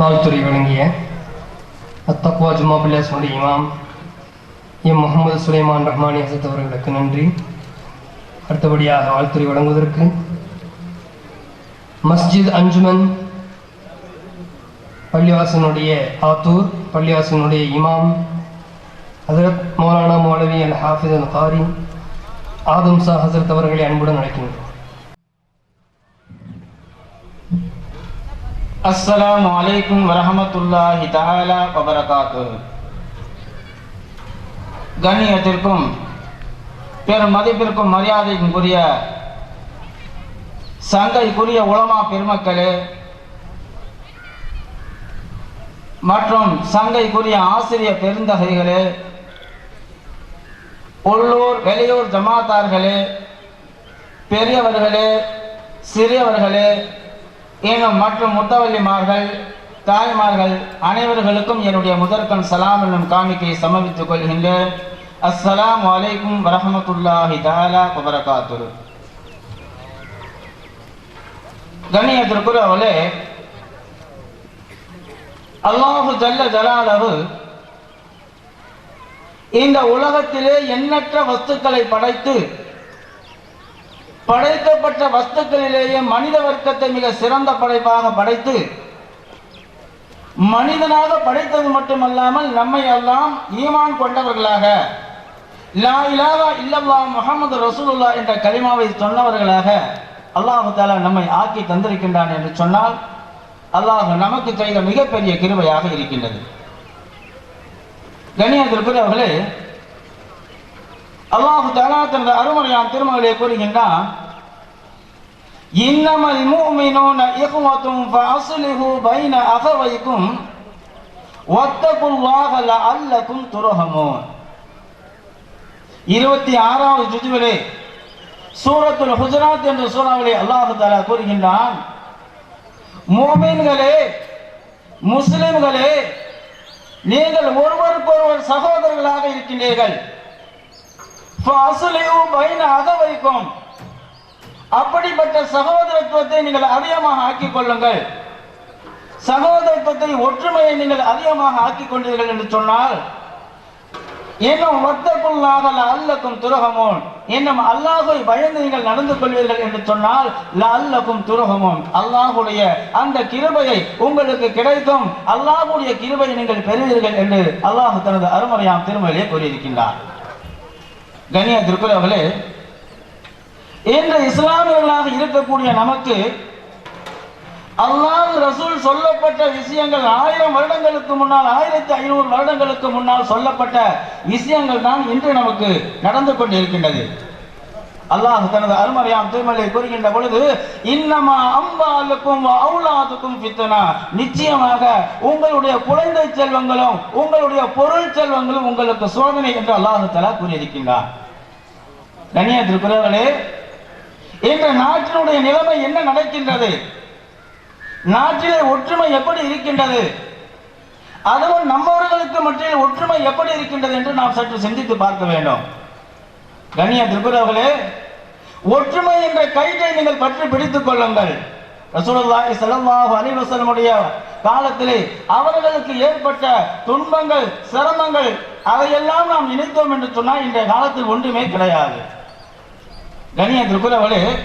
வாழ்த்துறை வழங்கிய அத்தக்வா ஜுமா பிள்ளாசனுடைய இமாம் எம் முகமது சுலைமான் ரஹ்மானி ஹசத் அவர்களுக்கு நன்றி. அடுத்தபடியாக வாழ்த்துறை வழங்குவதற்கு மஸ்ஜித் அஞ்சுமன் பள்ளிவாசனுடைய ஆத்தூர் பள்ளிவாசனுடைய இமாம் ஹசரத் மௌலானா மௌலவி அல் ஹாஃபிஸ் அல் காரி ஆதம் சா ஹசரத் அவர்களை அன்புடன் அழைக்கின்றோம். அஸ்ஸலாமு அலைக்கும் வரஹமத்துல்லாஹி தஹாலா வபரகாத்து கண்ணியத்திற்கும் பெரும் மதிப்பிற்கும் மரியாதைக்குரிய சங்கைக்குரிய உளமா பெருமக்களே மற்றும் சங்கைக்குரிய ஆசிரிய பெருந்தகைகளே உள்ளூர் வெளியூர் ஜமாத்தார்களே பெரியவர்களே சிறியவர்களே இன்னும் மற்றும் முத்தவல்லிமார்கள் தாய்மார்கள் அனைவர்களுக்கும் என்னுடைய முதற்கண் சலாம் என்னும் காணிக்கையை சமர்ப்பித்துக் கொள்கின்றேன். அஸ்ஸலாம் அலைக்கும் வரஹமத்துல்லாஹி தஆலா வபரகாத்துஹு. கண்ணியத்திற்குரியவர்களே அல்லாஹு ஜல்ல ஜலாலவு இந்த உலகத்திலே எண்ணற்ற வஸ்துக்களை படைத்து படைக்கப்பட்ட வஸ்துக்களிலேயே மனித வர்க்கத்தை மிக சிறந்த படைப்பாக படைத்து மனிதனாக படைத்தது மட்டுமல்லாமல் நம்மை எல்லாம் ஈமான் கொண்டவர்களாக லா இலாஹா இல்லல்லாஹ் முஹம்மது ரசூலுல்லா என்ற கலிமாவை சொன்னவர்களாக அல்லாஹு தாலா நம்மை ஆக்கி தந்திருக்கின்றான் என்று சொன்னால் அல்லாஹ் நமக்கு செய்த மிகப்பெரிய கிருபையாக இருக்கின்றது. கண்ணியத்திற்குரியவர்களே அல்லாஹு தாலா தனது அருமறையான் திருமகளை கூறுகின்றான் இன்னமல் முஃமினூன இஹ்வத்தும் ஃபஅஸ்லிஹு பைன அகவைக்கும் வத்தகுல்லாஹ லஅல்லகும் துர்ஹமூன். இருபத்தி ஆறாவது ஜுஜுவிலே சூரத்துல் ஹுஜராத் என்ற சூறாவிலே அல்லாஹு தாலா கூறுகின்றான் மோமீன்களே முஸ்லிம்களே நீங்கள் ஒருவருக்கொருவர் சகோதரர்களாக இருக்கின்றீர்கள். பைன வைக்கும். அப்படிப்பட்ட சகோதரத்துவத்தை நீங்கள் அதிகமாக ஆக்கிக் கொள்ளுங்கள். சகோதரத்துவத்தை ஒற்றுமையை நீங்கள் அதிகமாக ஆக்கிக் கொண்டீர்கள் என்று சொன்னால் இன்னும் ஒத்தக்குள்ளாக அல்லக்கும் துரகமோன் இன்னும் அல்லாஹை பயந்து நீங்கள் நடந்து கொள்வீர்கள் என்று சொன்னால் அல்லக்கும் துரகமும். அல்லாஹுடைய அந்த கிருபையை உங்களுக்கு கிடைக்கும் அல்லாஹுடைய கிருபையை நீங்கள் பெறுவீர்கள் என்று அல்லாஹ் தனது அருமறையாம் திருமலையை கூறியிருக்கின்றார். கண்ணியத்திற்குரியவர்களே இன்று இஸ்லாமியர்களாக இருக்கக்கூடிய நமக்கு அல்லாஹ் ரசூல் சொல்லப்பட்ட விஷயங்கள் ஆயிரம் வருடங்களுக்கு முன்னால் ஆயிரத்தி ஐநூறு வருடங்களுக்கு முன்னால் சொல்லப்பட்ட விஷயங்கள் தான் இன்று நமக்கு நடந்து கொண்டிருக்கின்றது. அல்லாஹ் தனது அருமறையாம் திருமலை கூறுகின்ற பொழுது இன்னமா அம்பாலுக்கும் அவுலாதுக்கும் பித்தனா நிச்சயமாக உங்களுடைய குழந்தை செல்வங்களும் உங்களுடைய பொருள் செல்வங்களும் உங்களுக்கு சோதனை என்று அல்லாஹு தலா கூறியிருக்கின்றார் கண்ணியத்திற்குரியவர்களே இந்த நாட்டினுடைய நிலைமை என்ன நடக்கின்றது? நாட்டிலே ஒற்றுமை எப்படி இருக்கின்றது? அதுவும் நம்மவர்களுக்கு மத்தியில் ஒற்றுமை எப்படி இருக்கின்றது என்று நாம் சற்று சிந்தித்து பார்க்க வேண்டும். கண்ணியத்திற்குரியவர்களே ஒற்றுமை என்ற கயிற்றை நீங்கள் பற்றி பிடித்துக் கொள்ளுங்கள். ரசூலுல்லாஹி ஸல்லல்லாஹு அலைஹி வஸல்லமுடைய காலத்திலே அவர்களுக்கு ஏற்பட்ட துன்பங்கள் சிரமங்கள் அதையெல்லாம் நாம் நினைத்தோம் என்று சொன்னால் இன்றைய காலத்தில் ஒன்றுமே கிடையாது. கணியத்திற்குரியவர்களே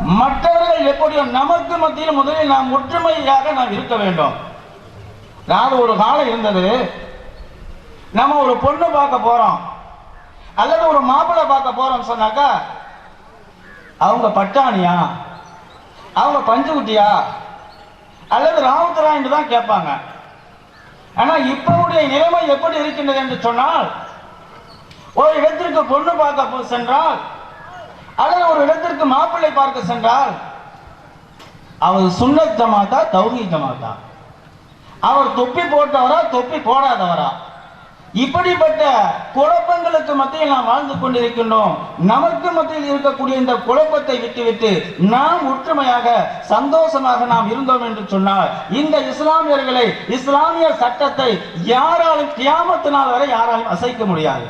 மற்றவர்கள் எப்படியோ நமக்கு மத்தியில் முதலில் நாம் ஒற்றுமையாக நாம் இருக்க வேண்டும். நான் ஒரு காலம் இருந்தது. நம்ம ஒரு பொண்ணு பார்க்க போறோம். அல்லது ஒரு மாப்பிள்ளை பார்க்க போறோம் சொன்னாக்கா அவங்க பட்டாணியா? அவங்க பஞ்சுகுட்டியா? அல்லது ராவுத்தரா என்று தான் கேட்பாங்க. ஆனா இப்பவுடைய நிலைமை எப்படி இருக்கின்றது என்று சொன்னால் ஒரு இடத்திற்கு பொண்ணு பார்க்க சென்றால் அல்லது ஒரு இடத்திற்கு மாப்பிள்ளை பார்க்க சென்றால் அவர் சுன்னத் ஜமாத்தா தௌஹி ஜமாத்தா. அவர் தொப்பி போட்டவரா தொப்பி போடாதவரா? இப்படிப்பட்ட குழப்பங்களுக்கு மத்தியில் நாம் வாழ்ந்து கொண்டிருக்கின்றோம். நமக்கு மத்தியில் இருக்கக்கூடிய இந்த குழப்பத்தை விட்டுவிட்டு நாம் ஒற்றுமையாக சந்தோஷமாக நாம் இருந்தோம் என்று சொன்னால் இந்த இஸ்லாமியர்களை இஸ்லாமிய சட்டத்தை யாராலும் கியாமத்து நாள் வரை யாராலும் அசைக்க முடியாது.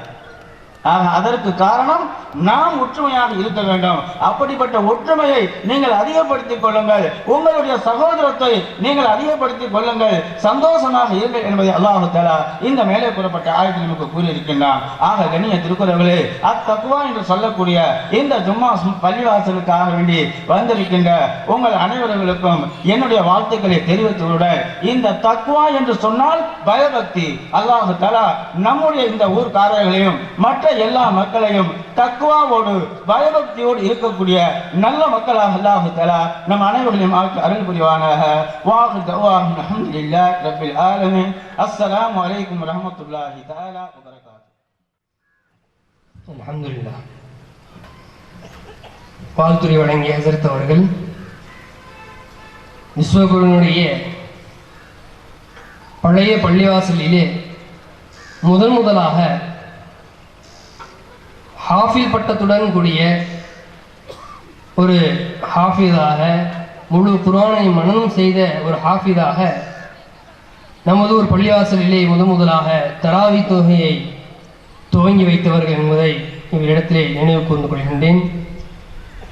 ஆக அதற்கு காரணம் நாம் ஒற்றுமையாக இருக்க வேண்டும். அப்படிப்பட்ட ஒற்றுமையை நீங்கள் அதிகப்படுத்திக் கொள்ளுங்கள். உங்களுடைய சகோதரத்தை நீங்கள் அதிகப்படுத்திக் கொள்ளுங்கள். சந்தோஷமாக இருங்கள் என்பதை அல்லாஹு தலா இந்த மேலே கூறப்பட்ட ஆயத்தில் நமக்கு கூறியிருக்கின்றான். ஆக கண்ணிய திருக்குறவர்களே அத்தக்குவா என்று சொல்லக்கூடிய இந்த ஜும்மா பள்ளிவாசலுக்காக வேண்டி வந்திருக்கின்ற உங்கள் அனைவர்களுக்கும் என்னுடைய வாழ்த்துக்களை தெரிவித்ததுடன் இந்த தக்குவா என்று சொன்னால் பயபக்தி. அல்லாஹு தலா நம்முடைய இந்த ஊர்காரர்களையும் மற்ற எல்லா மக்களையும் தக்குவாவோடு பயபக்தியோடு இருக்கக்கூடிய நல்ல மக்களாக அல்லாஹு தஆலா நம் அனைவர்களையும் ஆக்கி அருள் புரிவானாக. வாஹு தவாஹு அல்ஹம்துலில்லாஹி ரப்பில் ஆலமீன். அஸ்ஸலாமு அலைக்கும் வரஹ்மத்துல்லாஹி தஆலா வபரகாத்துஹு அல்ஹம்துலில்லாஹ். வாழ்த்துறை வழங்கிய ஹசரத் அவர்கள் விஸ்வகுருனுடைய பழைய பள்ளிவாசலிலே முதன் முதலாக ஹாஃபில் பட்டத்துடன் கூடிய ஒரு ஹாஃபிதாக முழு குரானை மனனம் செய்த ஒரு ஹாஃபிதாக நமது ஒரு பள்ளிவாசலிலே முதன் முதலாக தராவி தொகையை துவங்கி வைத்தவர்கள் என்பதை இவரிடத்திலே நினைவு கூர்ந்து கொள்கின்றேன்.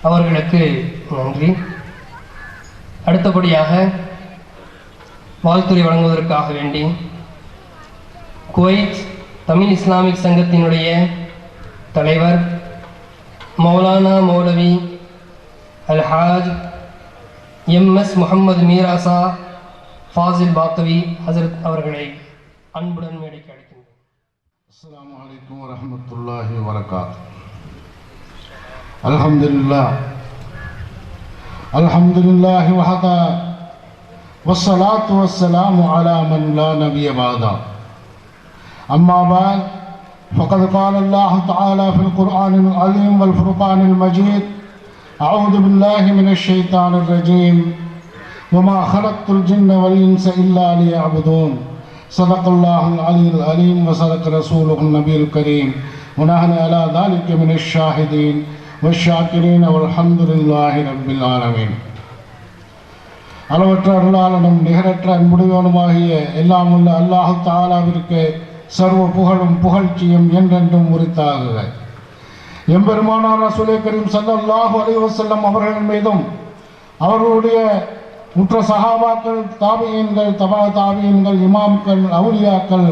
அவர்களுக்கு நன்றி. அடுத்தபடியாக வாழ்த்துறை வழங்குவதற்காக வேண்டி குவைத் தமிழ் இஸ்லாமிக் சங்கத்தினுடைய தலைவர் மௌலானா மௌலவி அல்ஹாஜ் எம்எஸ் முகமது மீராசா ஃபாசில் பாத்தவி ஹசரத் அவர்களை அன்புடன் மேடைக்கு அழைக்கின்றேன் السلام عليكم ورحمة الله وبركاته الحمد لله الحمد لله وحده والصلاة والسلام على من لا نبي بعده أما بعد فقد قال الله تعالى في القرآن العظيم والفرقان المجيد أعوذ بالله من الشيطان الرجيم وما خلقت الجن والإنس إلا ليعبدون صدق الله العلي العليم وصدق رسوله النبي الكريم ونحن على ذلك من الشاهدين والشاكرين والحمد لله رب العالمين அளவற்ற அருளாளனும் நிகரற்ற அன்புடையவனுமாகிய எல்லாம் உள்ள அல்லாஹு தாலாவிற்கு சர்வ புகழும் புகழ்ச்சியும் என்றென்றும் உரித்தாகுக. எம்பெருமானார் ரசூலே கரீம் சல்லாஹு அலைஹி அவர்கள் மீதும் அவர்களுடைய முற்ற சகாபாக்கள் தாபியன்கள் தபா தாபியன்கள் இமாம்கள் அவுலியாக்கள்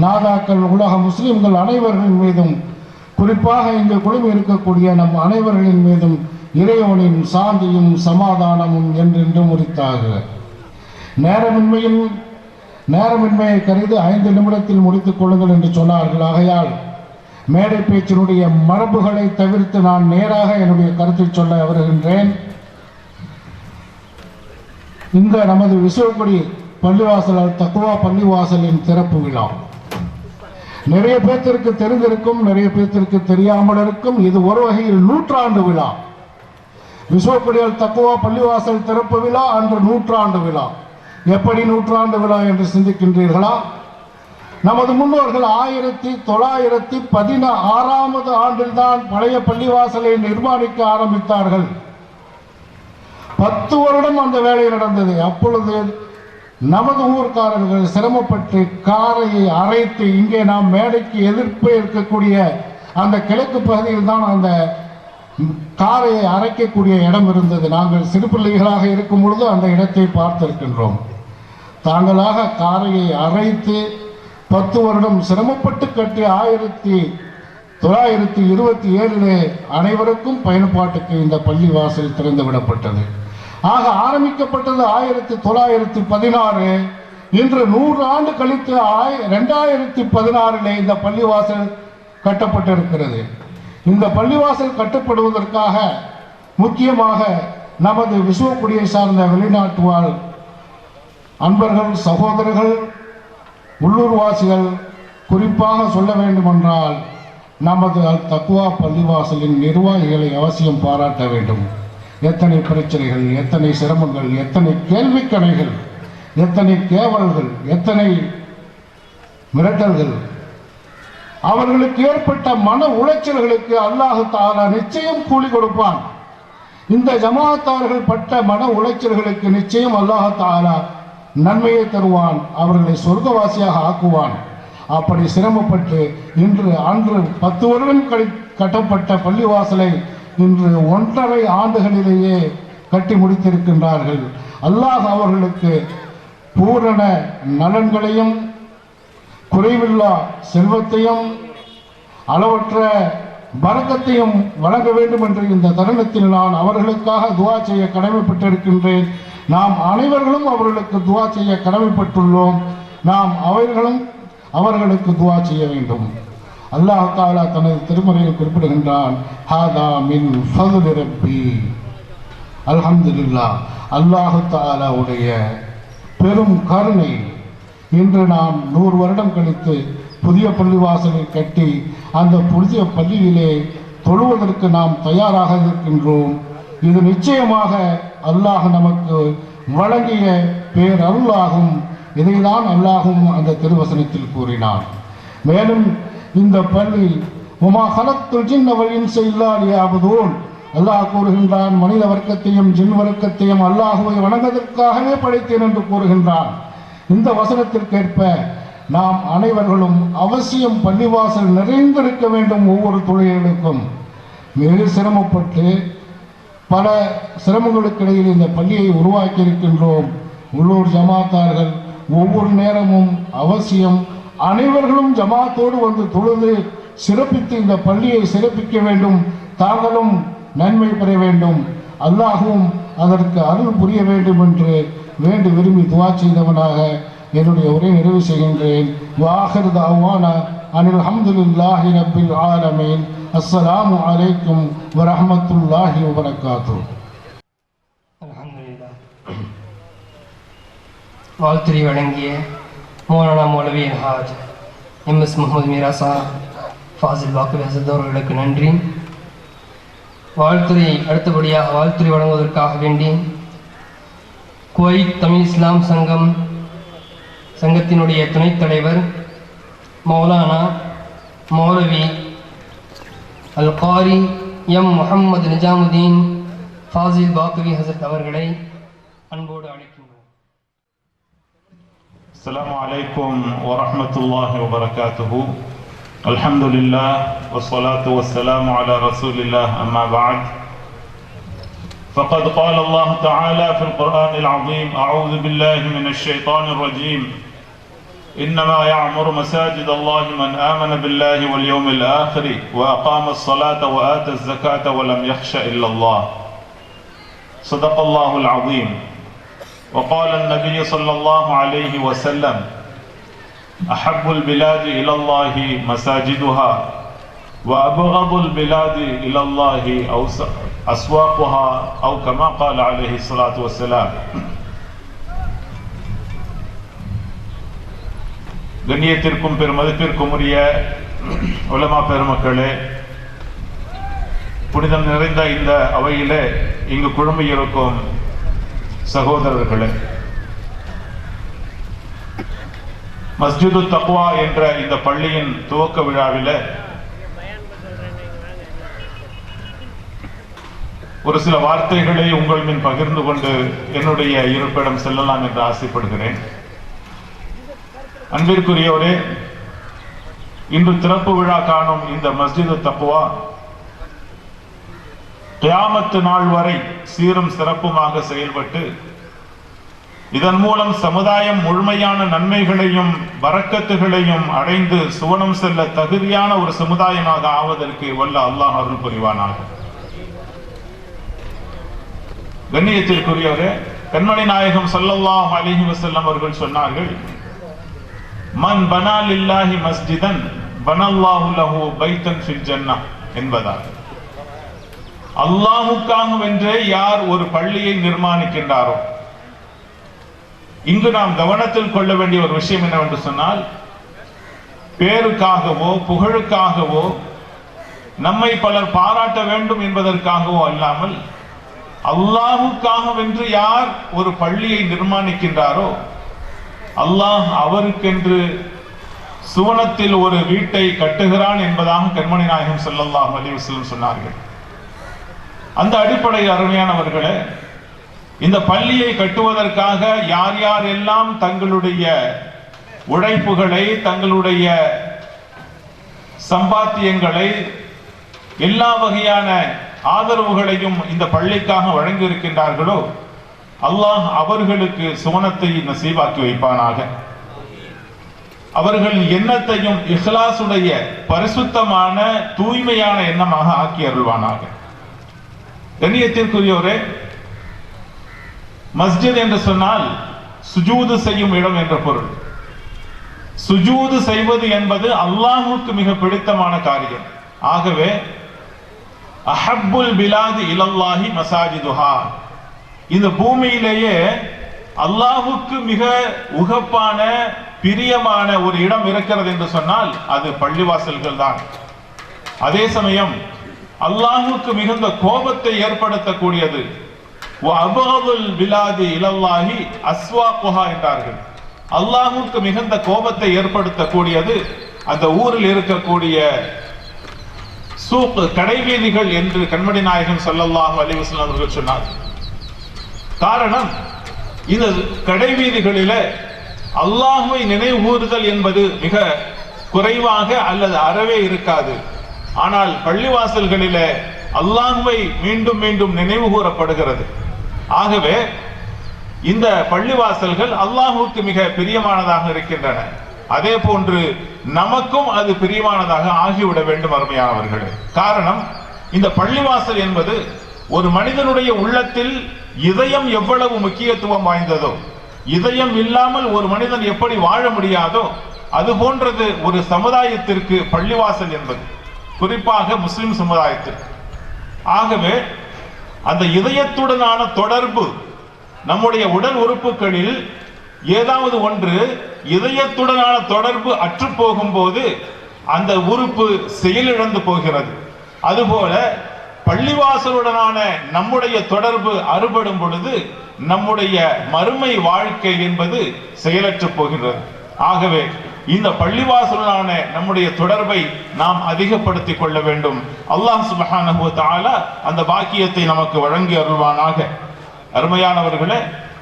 நாதாக்கள் உலக முஸ்லிம்கள் அனைவர்கள் மீதும் குறிப்பாக இங்கு குழுமி இருக்கக்கூடிய நம் அனைவர்களின் மீதும் இறைவனின் சாந்தியும் சமாதானமும் என்றென்றும் உரித்தாக நேரமின்மையின் நேரமின்மையை கருதி ஐந்து நிமிடத்தில் முடித்துக் கொள்ளுங்கள் என்று சொன்னார்கள். ஆகையால் மேடை பேச்சினுடைய மரபுகளை தவிர்த்து நான் நேராக என்னுடைய கருத்தை சொல்ல வருகின்றேன். இந்த நமது விசுவக்குடி பள்ளிவாசல் தக்குவா பள்ளிவாசலின் திறப்பு விழா. நிறைய பேர்த்திற்கு தெரிந்திருக்கும் நிறைய பேர்த்திற்கு தெரியாமல் இருக்கும் இது ஒரு வகையில் நூற்றாண்டு விழா. விசுவக்குடியால் தக்குவா பள்ளிவாசல் திறப்பு விழா அன்று நூற்றாண்டு விழா. எப்படி நூற்றாண்டு விழா என்று சிந்திக்கின்றீர்களா? நமது முன்னோர்கள் ஆயிரத்தி தொள்ளாயிரத்தி பதினா ஆறாவது ஆண்டில்தான் பழைய பள்ளிவாசலை நிர்மாணிக்க ஆரம்பித்தார்கள். பத்து வருடம் அந்த வேலை நடந்தது. அப்பொழுது நமது ஊர்க்காரர்கள் சிரமப்பட்டு காரையை அரைத்து இங்கே நாம் மேடைக்கு எதிர்ப்பு இருக்கக்கூடிய அந்த கிழக்கு பகுதியில் தான் அந்த காரையை அரைக்கக்கூடிய இடம் இருந்தது. நாங்கள் சிறு பிள்ளைகளாக இருக்கும் பொழுது அந்த இடத்தை பார்த்திருக்கின்றோம். தாங்களாக காரையை அரைத்து பத்து வருடம் சிரமப்பட்டு கட்டி ஆயிரத்தி தொள்ளாயிரத்தி இருபத்தி ஏழிலே அனைவருக்கும் பயன்பாட்டுக்கு இந்த பள்ளி வாசல் திறந்து விடப்பட்டது. ஆக ஆரம்பிக்கப்பட்டது ஆயிரத்தி தொள்ளாயிரத்தி பதினாறு. இன்று நூறு ஆண்டு கழித்து ஆய் ரெண்டாயிரத்தி பதினாறிலே இந்த பள்ளிவாசல் கட்டப்பட்டிருக்கிறது. இந்த பள்ளிவாசல் கட்டப்படுவதற்காக முக்கியமாக நமது விசுவக்குடியை சார்ந்த வெளிநாட்டு வாழ் அன்பர்கள் சகோதரர்கள் உள்ளூர்வாசிகள் குறிப்பாக சொல்ல வேண்டுமென்றால் நமது அல் தக்குவா பள்ளிவாசலின் நிர்வாகிகளை அவசியம் பாராட்ட வேண்டும். எத்தனை பிரச்சனைகள் எத்தனை சிரமங்கள் எத்தனை கேள்விக்கணைகள் எத்தனை கேவல்கள் எத்தனை மிரட்டல்கள். அவர்களுக்கு ஏற்பட்ட மன உளைச்சல்களுக்கு அல்லாஹு தாலா நிச்சயம் கூலி கொடுப்பான். இந்த ஜமாத்தார்கள் பட்ட மன உளைச்சல்களுக்கு நிச்சயம் அல்லாஹ் தாலா நன்மையை தருவான் அவர்களை சொர்க்கவாசியாக ஆக்குவான். அப்படி சிரமப்பட்டு இன்று அன்று பத்து வருடம் கழி கட்டப்பட்ட பள்ளிவாசலை இன்று ஒன்றரை ஆண்டுகளிலேயே கட்டி முடித்திருக்கின்றார்கள். அல்லாஹ் அவர்களுக்கு பூரண நலன்களையும் குறைவில்லா செல்வத்தையும் அளவற்ற வரக்கத்தையும் வழங்க வேண்டும் என்று இந்த தருணத்தில் நான் அவர்களுக்காக துவா செய்ய கடமைப்பட்டிருக்கின்றேன். நாம் அனைவர்களும் அவர்களுக்கு துவா செய்ய கடமைப்பட்டுள்ளோம். நாம் அவர்களும் அவர்களுக்கு துவா செய்ய வேண்டும். அல்லாஹ் தாலா தனது திருமறையில் குறிப்பிடுகின்றான் ஹாதா மின் ஃபதுலி ரப்பி. அல்ஹம்துலில்லாஹ் அல்லாஹு தாலாவுடைய பெரும் கருணை. இன்று நாம் நூறு வருடம் கழித்து புதிய பள்ளிவாசலை கட்டி அந்த புதிய பள்ளியிலே தொழுவதற்கு நாம் தயாராக இருக்கின்றோம். இது நிச்சயமாக அல்லாஹ் நமக்கு வழங்கிய பேர் அருளாகும் இதைதான் அல்லாஹும் அந்த திருவசனத்தில் கூறினார். மேலும் இந்த பள்ளி உமா ஹலத்துல் ஜின்ன வழியின் அல்லாஹ் கூறுகின்றான் மனித வர்க்கத்தையும் ஜின் வர்க்கத்தையும் அல்லாஹுவை வணங்குவதற்காகவே படைத்தேன் என்று கூறுகின்றான். இந்த வசனத்திற்கேற்ப நாம் அனைவர்களும் அவசியம் பள்ளிவாசல் நிறைந்திருக்க வேண்டும் ஒவ்வொரு தொழில்களுக்கும். மிக சிரமப்பட்டு பல சிரமங்களுக்கு இடையில் இந்த பள்ளியை உருவாக்கி இருக்கின்றோம் உள்ளூர் ஜமாத்தார்கள் ஒவ்வொரு நேரமும் அவசியம் அனைவர்களும் ஜமாத்தோடு வந்து தொழுது சிறப்பித்து இந்த பள்ளியை சிறப்பிக்க வேண்டும். தாங்களும் நன்மை பெற வேண்டும். அல்லாகவும் அதற்கு அருள் புரிய வேண்டும் என்று வேண்டு விரும்பி துவா செய்தவனாக என்னுடைய உரை நிறைவு செய்கின்றேன். வாகர் தாவானா. அனில் அஹமதுல்லாஹி ரப்பில் ஆலமீன் அஸ்ஸலாமு அலைக்கும் வரஹ்மத்துல்லாஹி வபரகாத்துஹு அல்ஹம்துலில்லாஹ் வாழ்த்துறை வழங்கிய மோலானா மௌலவி ஹாஜ் எம் எஸ் முகமது மீரா ஃபாசில் வாக்கு அவர்களுக்கு நன்றி வாழ்த்துறை அடுத்தபடியாக வாழ்த்துறை வழங்குவதற்காக வேண்டி குவைத் தமிழ் இஸ்லாம் சங்கம் சங்கத்தினுடைய துணைத் தலைவர் மௌலானா மௌலவி அல் காரி எம் முஹம்மது நிஜாமுதீன் ஃபாசில் பாக்கவி ஹசரத் அவர்களை அன்போடு அழைக்கின்றோம் السلام عليكم ورحمة الله وبركاته الحمد لله والصلاة والسلام على رسول الله أما بعد فقد قال الله تعالى في القرآن العظيم أعوذ بالله من الشيطان الرجيم إنما يعمر مساجد الله من آمن بالله واليوم الآخر وأقام الصلاة وآتى الزكاة ولم يخش إلا الله. صدق الله العظيم. وقال النبي صلى الله عليه وسلم أحب البلاد إلى الله مساجدها وأبغض البلاد إلى الله أسواقها أو كما قال عليه الصلاة والسلام. கண்ணியத்திற்கும் பெருமதிப்பிற்கும் உரிய உலமா பெருமக்களே புனிதம் நிறைந்த இந்த அவையிலே இங்கு குழுமியிருக்கும் சகோதரர்களே மஸ்ஜிது தக்வா என்ற இந்த பள்ளியின் துவக்க விழாவில் ஒரு சில வார்த்தைகளை உங்கள் மின் பகிர்ந்து கொண்டு என்னுடைய இருப்பிடம் செல்லலாம் என்று ஆசைப்படுகிறேன். அன்பிற்குரியோரே இன்று திறப்பு விழா காணும் இந்த மஸ்ஜிது தப்புவா கியாமத்து நாள் வரை சீரும் சிறப்புமாக செயல்பட்டு இதன் மூலம் சமுதாயம் முழுமையான நன்மைகளையும் வரக்கத்துகளையும் அடைந்து சுவனம் செல்ல தகுதியான ஒரு சமுதாயமாக ஆவதற்கு வல்ல அல்லாஹ் அருள் புரிவானாக. கண்ணியத்திற்குரியவரே கண்மணி நாயகம் சல்லல்லாஹ் அலிஹி வசல்லம் அவர்கள் சொன்னார்கள் மன் பனா லில்லாஹி மஸ்ஜிதன் பனல்லாஹு லஹு பைத்தன் ஃபில் ஜன்னா என்பதாக அல்லாஹுக்காகவென்றே யார் ஒரு பள்ளியை நிர்மாணிக்கின்றாரோ? இங்கு நாம் கவனத்தில் கொள்ள வேண்டிய ஒரு விஷயம் என்னவென்று சொன்னால் பேருக்காகவோ புகழுக்காகவோ நம்மை பலர் பாராட்ட வேண்டும் என்பதற்காகவோ அல்லாமல் அல்லாஹுக்காகவென்று யார் ஒரு பள்ளியை நிர்மாணிக்கின்றாரோ அல்லாஹ் அவருக்கென்று சுவனத்தில் ஒரு வீட்டை கட்டுகிறான் என்பதாக கண்மணி நாயகம் செல்லல்லாஹ் அலிவசலம் சொன்னார்கள். அந்த அடிப்படை அருமையானவர்களே இந்த பள்ளியை கட்டுவதற்காக யார் யார் எல்லாம் தங்களுடைய உழைப்புகளை தங்களுடைய சம்பாத்தியங்களை எல்லா வகையான ஆதரவுகளையும் இந்த பள்ளிக்காக வழங்கி இருக்கின்றார்களோ அல்லாஹ் அவர்களுக்கு சுவனத்தை நசீவாக்கி வைப்பானாக. அவர்கள் எண்ணத்தையும் இஹ்லாசுடைய பரிசுத்தமான தூய்மையான எண்ணமாக ஆக்கி அருள்வானாக. கண்ணியத்திற்குரியவரே மஸ்ஜித் என்று சொன்னால் சுஜூது செய்யும் இடம் என்ற பொருள். சுஜூது செய்வது என்பது அல்லாஹுக்கு மிக பிடித்தமான காரியம். ஆகவே அஹப்புல் பிலாது இலல்லாஹி மசாஜிதுஹா. இந்த பூமியிலேயே அல்லாஹுக்கு மிக உகப்பான பிரியமான ஒரு இடம் இருக்கிறது என்று சொன்னால் அது பள்ளிவாசல்கள் தான். அதே சமயம் அல்லாஹுக்கு மிகுந்த கோபத்தை ஏற்படுத்தக்கூடியது. என்றார்கள். அல்லாஹுக்கு மிகுந்த கோபத்தை ஏற்படுத்தக்கூடியது அந்த ஊரில் இருக்கக்கூடிய சூப்பு கடைவீதிகள் என்று கண்மணி நாயகன் ஸல்லல்லாஹு அலிவசன் அவர்கள் சொன்னார்கள் காரணம் இந்த கடைவீதிகளில அல்லாஹுவை நினைவு கூறுதல் என்பது மிக குறைவாக அல்லது அறவே இருக்காது. ஆனால் பள்ளிவாசல்களில அல்லாஹுவை மீண்டும் மீண்டும் நினைவு கூறப்படுகிறது ஆகவே இந்த பள்ளிவாசல்கள் அல்லாஹுவுக்கு மிக பிரியமானதாக இருக்கின்றன. அதே போன்று நமக்கும் அது பிரியமானதாக ஆகிவிட வேண்டும் அருமையானவர்களே. காரணம் இந்த பள்ளிவாசல் என்பது ஒரு மனிதனுடைய உள்ளத்தில் இதயம் எவ்வளவு முக்கியத்துவம் வாய்ந்ததோ இதயம் இல்லாமல் ஒரு மனிதன் எப்படி வாழ முடியாதோ அது போன்றது ஒரு சமுதாயத்திற்கு பள்ளிவாசல் என்பது. குறிப்பாக முஸ்லிம் சமுதாயத்திற்கு. ஆகவே அந்த இதயத்துடனான தொடர்பு நம்முடைய உடல் உறுப்புகளில் ஏதாவது ஒன்று இதயத்துடனான தொடர்பு அற்று போகும்போது அந்த உறுப்பு செயலிழந்து போகிறது. அதுபோல பள்ளிவாசலுடனான நம்முடைய தொடர்பு அறுபடும் பொழுது நம்முடைய மறுமை வாழ்க்கை என்பது செயலற்று போகின்றது. ஆகவே இந்த பள்ளிவாசலுடனான நம்முடைய தொடர்பை நாம் அதிகப்படுத்திக் கொள்ள வேண்டும். அல்லாஹ் சுப்ஹானஹு அந்த பாக்கியத்தை நமக்கு வழங்கி அருள்வானாக. அருமையானவர்களே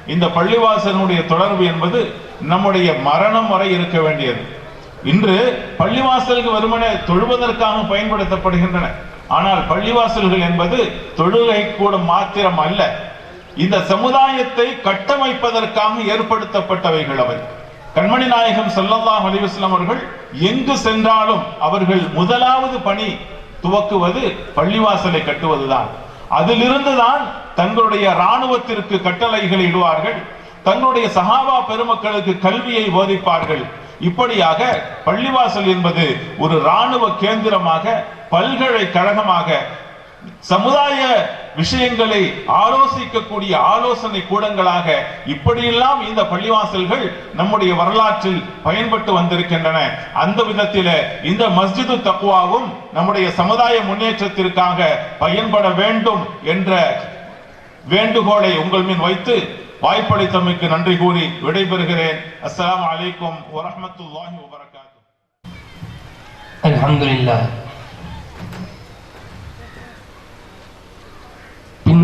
இந்த பள்ளிவாசலுடைய தொடர்பு என்பது நம்முடைய மரணம் வரை இருக்க வேண்டியது. இன்று பள்ளிவாசலுக்கு வருமன தொழுவதற்காக பயன்படுத்தப்படுகின்றன. ஆனால் பள்ளிவாசல்கள் என்பது தொழுகை கூட மாத்திரம் அல்ல. இந்த சமுதாயத்தை கட்டமைப்பதற்காக ஏற்படுத்தப்பட்டவைகள் அவை. கண்மணி நாயகம் செல்லல்லாம் அலைஹி அவர்கள் எங்கு சென்றாலும் அவர்கள் முதலாவது பணி துவக்குவது பள்ளிவாசலை கட்டுவதுதான். அதிலிருந்து தான் தங்களுடைய ராணுவத்திற்கு கட்டளைகளை இடுவார்கள். தங்களுடைய சகாபா பெருமக்களுக்கு கல்வியை போதிப்பார்கள். இப்படியாக பள்ளிவாசல் என்பது ஒரு இராணுவ கேந்திரமாக பல்கலைக்கழகமாக சமுதாய விஷயங்களை ஆலோசிக்கக்கூடிய ஆலோசனை கூடங்களாக இப்படியெல்லாம் இந்த பள்ளிவாசல்கள் நம்முடைய வரலாற்றில் பயன்பட்டு வந்திருக்கின்றன. அந்த விதத்தில இந்த மஸ்ஜிது தக்குவாவும் நம்முடைய சமுதாய முன்னேற்றத்திற்காக பயன்பட வேண்டும் என்ற வேண்டுகோளை உங்கள் மீன் வைத்து வாய்ப்பளித்தமைக்கு நன்றி கூறி விடைபெறுகிறேன். அஸ்லாம் அலைக்கும் வரமத்துல்லாஹி வபரகாத்துஹு. அலமதுல்லா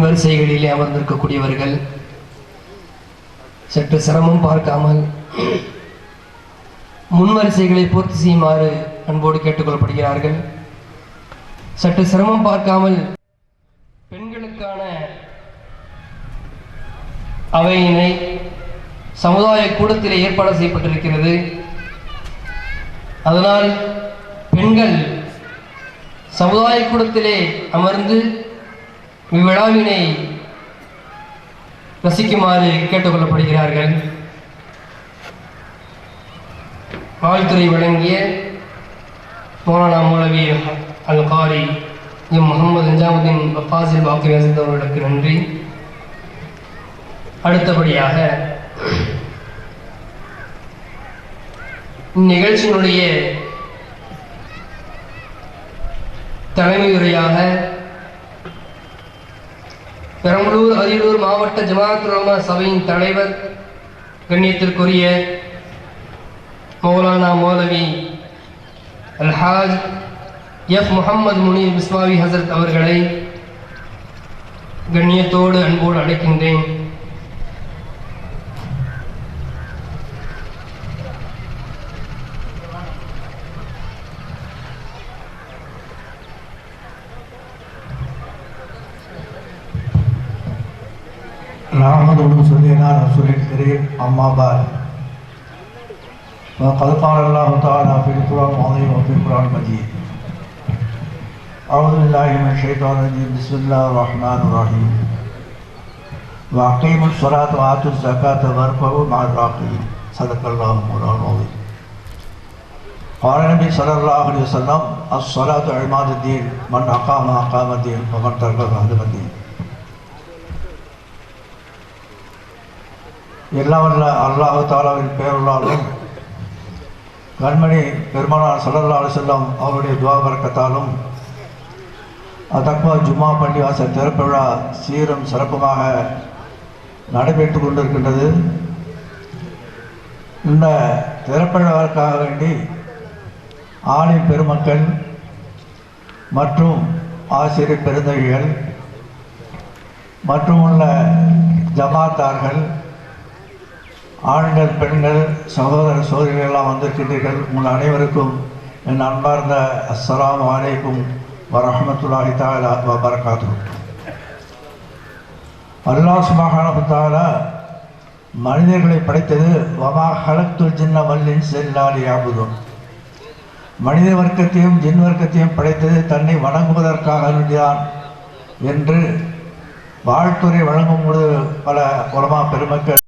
பின் வரிசைகளிலே அமர்ந்திருக்கக்கூடியவர்கள் சற்று சிரமம் பார்க்காமல் முன்வரிசைகளை பூர்த்தி செய்யுமாறு அன்போடு கேட்டுக்கொள்ளப்படுகிறார்கள். சற்று சிரமம் பார்க்காமல் பெண்களுக்கான அவையினை சமுதாய கூடத்தில் ஏற்பாடு செய்யப்பட்டிருக்கிறது. அதனால் பெண்கள் சமுதாய கூடத்திலே அமர்ந்து இவ்விழாவினை ரசிக்குமாறு கேட்டுக்கொள்ளப்படுகிறார்கள். வாழ்த்துறை வழங்கிய மௌலானா மௌலவி அல் காரி எம் முகமது நிஜாமுதீன் ஃபாசில் பாக்கி அவர்களுக்கு நன்றி. அடுத்தபடியாக இந்நிகழ்ச்சியினுடைய தலைமையுரையாக பெரம்பலூர் அரியலூர் மாவட்ட ஜமாத் உலமா சபையின் தலைவர் கண்ணியத்திற்குரிய மௌலானா மௌலவி அல்ஹாஜ் எஃப் முகமது முனீர் பிஸ்வாவி ஹசரத் அவர்களை கண்ணியத்தோடு அன்போடு அழைக்கின்றேன். ونصلي على رسول الكريم أما بعد. فقد قال الله تعالى في القرآن العظيم وفي القرآن المجيد. أعوذ بالله من الشيطان الرجيم. بسم الله الرحمن الرحيم. وأقيموا الصلاة وآتوا الزكاة واركعوا مع الراكعين صدق الله مولانا العظيم. قال النبي صلى الله عليه وسلم الصلاة عماد الدين من أقام أقام الدين ومن ترك هدم الدين. எல்லாம் அல்லாஹு தாலாவின் பெயருள்ளாலும் கண்மணி பெருமானார் சல்லல்லா செல்லம் அவருடைய துவா பறக்கத்தாலும் அதக்மா ஜும்மா பள்ளிவாசல் திறப்பிழா சீரும் சிறப்புமாக நடைபெற்று கொண்டிருக்கின்றது. இந்த திறப்பிழாவிற்காக வேண்டி ஆணின் பெருமக்கள் மற்றும் ஆசிரியர் பெருந்தகைகள் மற்றும் உள்ள ஜமாத்தார்கள் ஆண்கள் பெண்கள் சகோதர சகோதரிகள் எல்லாம் வந்திருக்கின்றீர்கள். உங்கள் அனைவருக்கும் என் அன்பார்ந்த அஸ்லாம் வலைக்கும் வரஹமத்துல்லாஹி தாலா வரகாத்து அல்லாஹ் சுபஹானஹு மனிதர்களை படைத்தது வமா ஹலத்து ஜின்ன வல்லின் செல்லாலி ஆபுதும் மனித வர்க்கத்தையும் ஜின் வர்க்கத்தையும் படைத்தது தன்னை வணங்குவதற்காக வேண்டிதான் என்று வாழ்த்துறை வழங்கும் பொழுது பல உலமா பெருமக்கள்